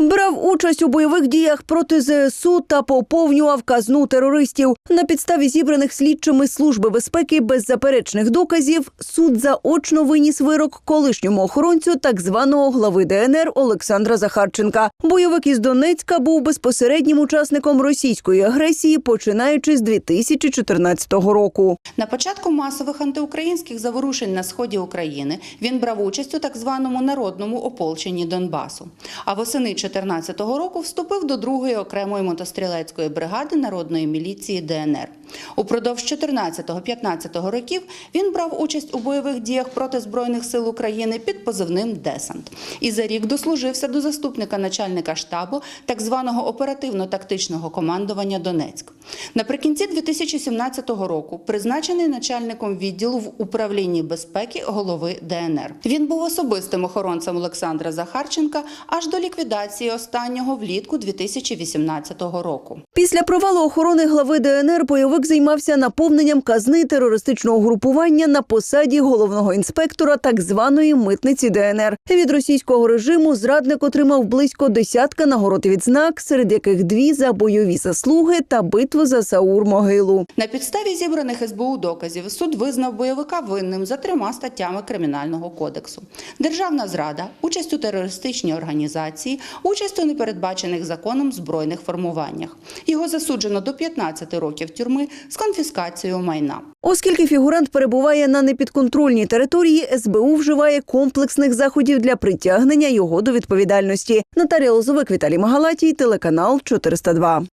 Брав участь у бойових діях проти ЗСУ та поповнював казну терористів. На підставі зібраних слідчими служби безпеки беззаперечних доказів суд заочно виніс вирок колишньому охоронцю так званого глави ДНР Олександра Захарченка. Бойовик із Донецька був безпосереднім учасником російської агресії, починаючи з 2014 року. На початку масових антиукраїнських заворушень на сході України він брав участь у так званому народному ополченні Донбасу. А восени 2014 року вступив до другої окремої мотострілецької бригади народної міліції ДНР. Упродовж 14-15 років він брав участь у бойових діях проти збройних сил України під позивним Десант. І за рік дослужився до заступника начальника штабу так званого оперативно-тактичного командування Донецьк. Наприкінці 2017 року призначений начальником відділу в управлінні безпеки голови ДНР. Він був особистим охоронцем Олександра Захарченка аж до ліквідації останнього влітку 2018 року. Після провалу охорони глави ДНР бойовик займався наповненням казни терористичного групування на посаді головного інспектора так званої митниці ДНР. Від російського режиму зрадник отримав близько десятка нагород відзнак, серед яких дві за бойові заслуги та битву за Саур-могилу. На підставі зібраних СБУ доказів суд визнав бойовика винним за трьома статтями Кримінального кодексу: державна зрада, участь у терористичній організації, участь у непередбачених законом збройних формуваннях. Його засуджено до 15 років тюрми з конфіскацією майна. Оскільки фігурант перебуває на непідконтрольній території, СБУ вживає комплексних заходів для притягнення його до відповідальності. Наталія Лозовик, Віталій Магалатій, телеканал 402.